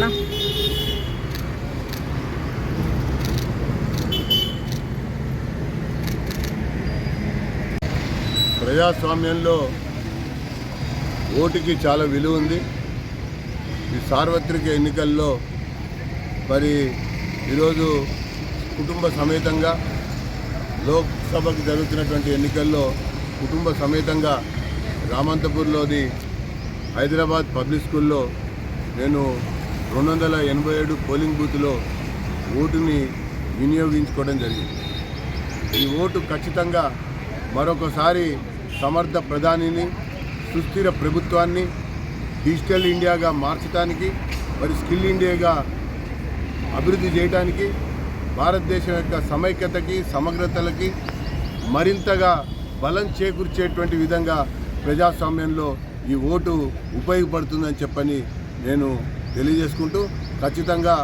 నా ప్రజాస్వామ్యంలో ఓటుకి చాలా విలువ ఉంది. ఈ సార్వత్రిక ఎన్నికల్లో మరి ఈరోజు కుటుంబ సమేతంగా లోక్సభకు జరుగుతున్నటువంటి ఎన్నికల్లో కుటుంబ సమేతంగా రామంతపూర్లోని హైదరాబాద్ పబ్లిక్ స్కూల్లో నేను రెండు వందల ఎనభై ఏడు పోలింగ్ బూత్లో ఓటుని వినియోగించుకోవడం జరిగింది. ఈ ఓటు ఖచ్చితంగా మరొకసారి సమర్థ ప్రధానిని సుస్థిర ప్రభుత్వాన్ని డిజిటల్ ఇండియాగా మార్చడానికి మరి స్కిల్ ఇండియాగా అభివృద్ధి చేయడానికి భారతదేశం యొక్క సమైక్యతకి సమగ్రతలకి మరింతగా బలం చేకూర్చేటువంటి విధంగా ప్రజాస్వామ్యంలో ఈ ఓటు ఉపయోగపడుతుందని చెప్పని నేను తెలియజేసుకుంటూ ఖచ్చితంగా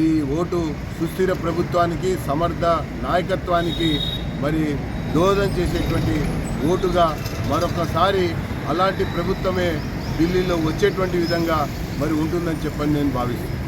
ఈ ఓటు సుస్థిర ప్రభుత్వానికి సమర్థ నాయకత్వానికి మరి దోహదం చేసేటువంటి ఓటుగా మరొకసారి అలాంటి ప్రభుత్వమే ఢిల్లీలో వచ్చేటువంటి విధంగా మరి ఉంటుందని చెప్పని నేను భావిస్తున్నాను.